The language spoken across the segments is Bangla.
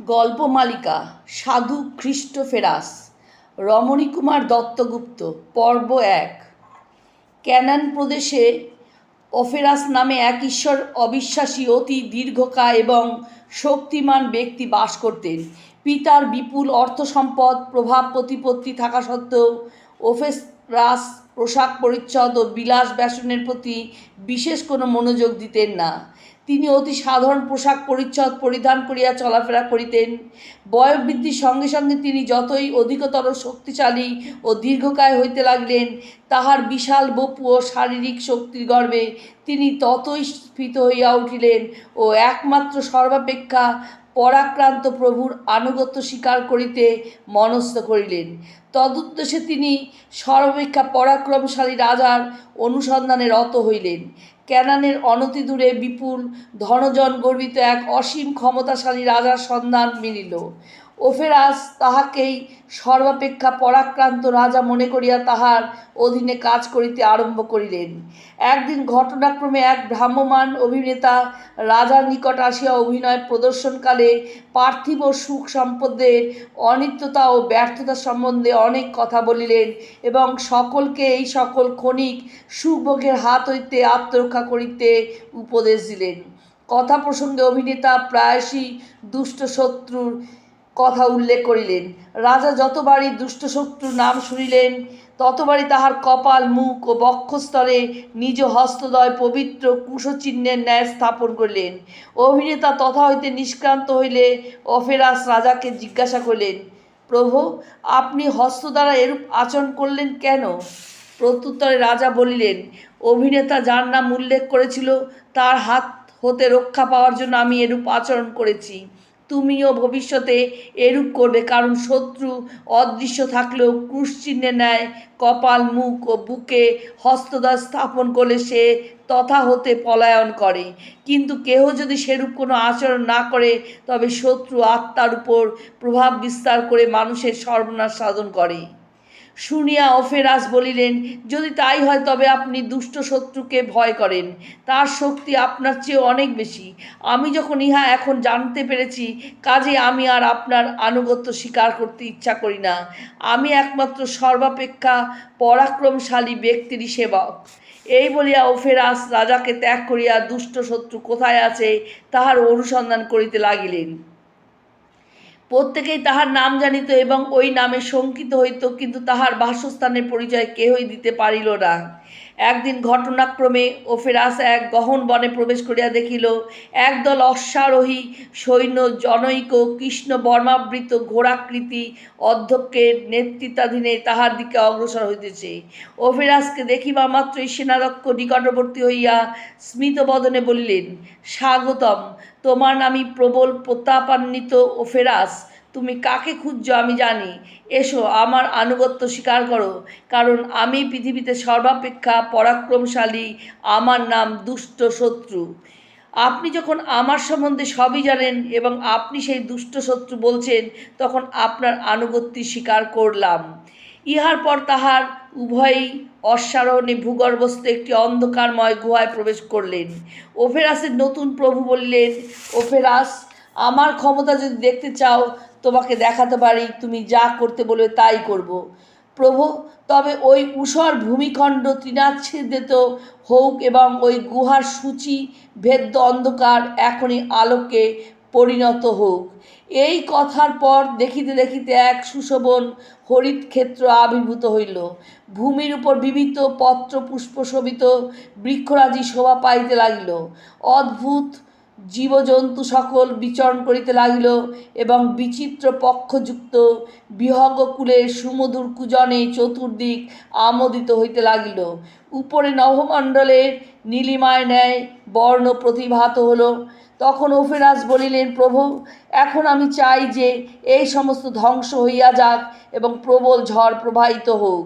গল্পমালিকা সাধু খ্রিস্ট ফেরাস, রমণীকুমার দত্তগুপ্ত, পর্ব এক। ক্যানান প্রদেশে অফেরাস নামে এক ঈশ্বর অবিশ্বাসী অতি দীর্ঘকায় এবং শক্তিমান ব্যক্তি বাস করতেন। পিতার বিপুল অর্থ সম্পদ, প্রভাব প্রতিপত্তি থাকা সত্ত্বেও ওফেরাস পোশাক পরিচ্ছদ ও বিলাস ব্যাসনের প্রতি বিশেষ কোনো মনোযোগ দিতেন না। তিনি অতি সাধারণ পোশাক পরিচ্ছদ পরিধান করিয়া চলাফেরা করিতেন। বয়োবৃদ্ধির সঙ্গে সঙ্গে তিনি যতই অধিকতর শক্তিশালী ও দীর্ঘকায় হইতে লাগলেন, তাহার বিশাল বপু ও শারীরিক শক্তির গর্বে তিনি ততই স্ফীত হইয়া উঠিলেন ও একমাত্র সর্বাপেক্ষা পরাক্রান্ত প্রভুর আনুগত্য স্বীকার করিতে মনস্থ করিলেন। তদুদ্দেশে তিনি সর্বাপেক্ষা পরাক্রমশালী রাজার অনুসন্ধানে রত হইলেন। ক্যানানের অনতি দূরে বিপুল ধনজন গর্বিত এক অসীম ক্ষমতাশালী রাজার সন্ধান মিলিল। ওফেরাস তাহাকেই সর্বাপেক্ষা পরাক্রান্ত রাজা মনে করিয়া তাহার অধীনে কাজ করিতে আরম্ভ করিলেন। একদিন ঘটনাক্রমে এক ভ্রাম্যমান অভিনেতা রাজার নিকট আসিয়া অভিনয় প্রদর্শনকালে পার্থিব সুখ সম্পদের, অনিত্যতা ও ব্যর্থতা সম্বন্ধে অনেক কথা বলিলেন এবং সকলকে এই সকল ক্ষণিক সুভোগের হাত হইতে আত্মরক্ষা করিতে উপদেশ দিলেন। কথা প্রসঙ্গে অভিনেতা প্রায়শই দুষ্ট শত্রুর কথা উল্লেখ করিলেন। রাজা যতবারই দুষ্ট শত্রুর নাম শুনিলেন, ততবারই তাহার কপাল, মুখ ও বক্ষস্থলে নিজ হস্তদয় পবিত্র কুশচিহ্নের ন্যায় স্থাপন করিলেন। অভিনেতা তথা হইতে নিষ্ক্রান্ত হইলে অফেরাস রাজাকে জিজ্ঞাসা করিলেন, প্রভু, আপনি হস্ত দ্বারা এরূপ আচরণ করলেন কেন? প্রত্যুত্তরে রাজা বলিলেন, অভিনেতা যার নাম উল্লেখ করেছিল, তার হাত হতে রক্ষা পাওয়ার জন্য আমি এরূপ আচরণ করেছি। তুমিও ভবিষ্যতে এরূপ করবে, কারণ শত্রু অদৃশ্য থাকলেও ক্রুশচিহ্নে নেয় কপাল, মুখ ও বুকে হস্তদাস স্থাপন করলে সে তথা হতে পলায়ন করে। কিন্তু কেহ যদি সেরূপ কোনো আচরণ না করে, তবে শত্রু আত্মার উপর প্রভাব বিস্তার করে মানুষের সর্বনাশ সাধন করে। শুনিয়া অফেরাস বলিলেন, যদি তাই হয় তবে আপনি দুষ্ট শত্রুকে ভয় করেন। তার শক্তি আপনার চেয়ে অনেক বেশি। আমি যখন ইহা এখন জানতে পেরেছি, কাজে আমি আর আপনার আনুগত্য স্বীকার করতে ইচ্ছা করি না। আমি একমাত্র সর্বাপেক্ষা পরাক্রমশালী ব্যক্তিরই সেবক। এই বলিয়া ওফেরাস রাজাকে ত্যাগ করিয়া দুষ্ট শত্রু কোথায় আছে তাহার অনুসন্ধান করিতে লাগিলেন। প্রত্যেকেই তাহার নাম জানিত এবং ওই নামে শঙ্কিত হইত, কিন্তু তাহার বাসস্থানের পরিচয় কেহই দিতে পারিল না। একদিন ঘটনাক্রমে ওফেরাস এক গহন বনে প্রবেশ করিয়া দেখিল, একদল অশ্বারোহী সৈন্য জনৈক কৃষ্ণ বর্মাবৃত ঘোড়াকৃতি অধ্যক্ষের নেতৃত্বাধীনে তাহার দিকে অগ্রসর হইতেছে। ওফেরাসকে দেখিবা মাত্রই সেনাধ্যক্ষ নিকটবর্তী হইয়া স্মিতবদনে বলিলেন, স্বাগতম তোমার নামই প্রবল প্রতাপান্বিত ও ফেরাস। তুমি কাকে খুঁজছো আমি জানি। এসো, আমার আনুগত্য স্বীকার করো। কারণ আমি পৃথিবীতে সর্বাপেক্ষা পরাক্রমশালী, আমার নাম দুষ্ট শত্রু। আপনি যখন আমার সম্বন্ধে সবই জানেন এবং আপনি সেই দুষ্ট শত্রু বলছেন, তখন আপনার আনুগত্যি স্বীকার করলাম। ইহার পর তাহার উভয়ই অশ্বারোহণে ভূগর্ভস্থ একটি অন্ধকারময় গুহায় প্রবেশ করলেন ওফেরাসের নতুন প্রভু বললেন, ওফেরাস, আমার ক্ষমতা যদি দেখতে চাও, তোমাকে দেখাতে পারি, তুমি যা করতে বলবে তাই করব। প্রভু, তবে ওই ঊষর ভূমিখণ্ড তৃণাচ্ছেদিত হোক এবং ওই গুহার সূচি, ভেদ্য অন্ধকার, এখনই আলোকে পরিণত হোক। এই কথার পর দেখিতে দেখিতে এক সুশোভন হরিত ক্ষেত্র আবির্ভূত হইল। ভূমির উপর বিবিত পত্র পুষ্প শোভিত বৃক্ষরাজি শোভা পাইতে লাগিল। অদ্ভুত জীবজন্তু সকল বিচরণ করিতে লাগিল এবং বিচিত্র পক্ষযুক্ত বিহঙ্গকুলে সুমধুর কুজনে চতুর্দিক আমোদিত হইতে লাগিল। উপরে নভমণ্ডলের নীলিমায় ন্যায় বর্ণ প্রতিভাত হলো। তখন ওফেরাস বলিলেন, প্রভু, এখন আমি চাই যে এই সমস্ত ধ্বংস হইয়া যাক এবং প্রবল ঝড় প্রবাহিত হোক।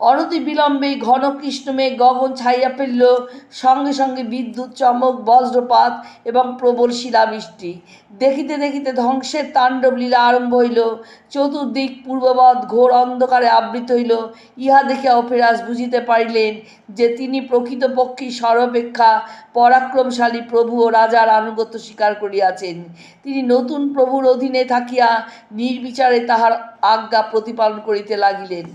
অনতি বিলম্বে ঘন কৃষ্ণমেঘ গগন ছাইয়া ফেলল। সঙ্গে সঙ্গে বিদ্যুৎ চমক, বজ্রপাত এবং প্রবল শিলাবৃষ্টি। দেখিতে দেখিতে ধ্বংসের তাণ্ডব লীলা আরম্ভ হইল। চতুর্দিক পূর্ববৎ ঘোর অন্ধকারে আবৃত হইল। ইহা দেখিয়া অফিরাজ বুঝিতে পারিলেন যে তিনি প্রকৃতপক্ষে সর্বাপেক্ষা পরাক্রমশালী প্রভু ও রাজার আনুগত্য স্বীকার করিয়াছেন। তিনি নতুন প্রভুর অধীনে থাকিয়া নির্বিচারে তাহার আজ্ঞা প্রতিপালন করিতে লাগিলেন।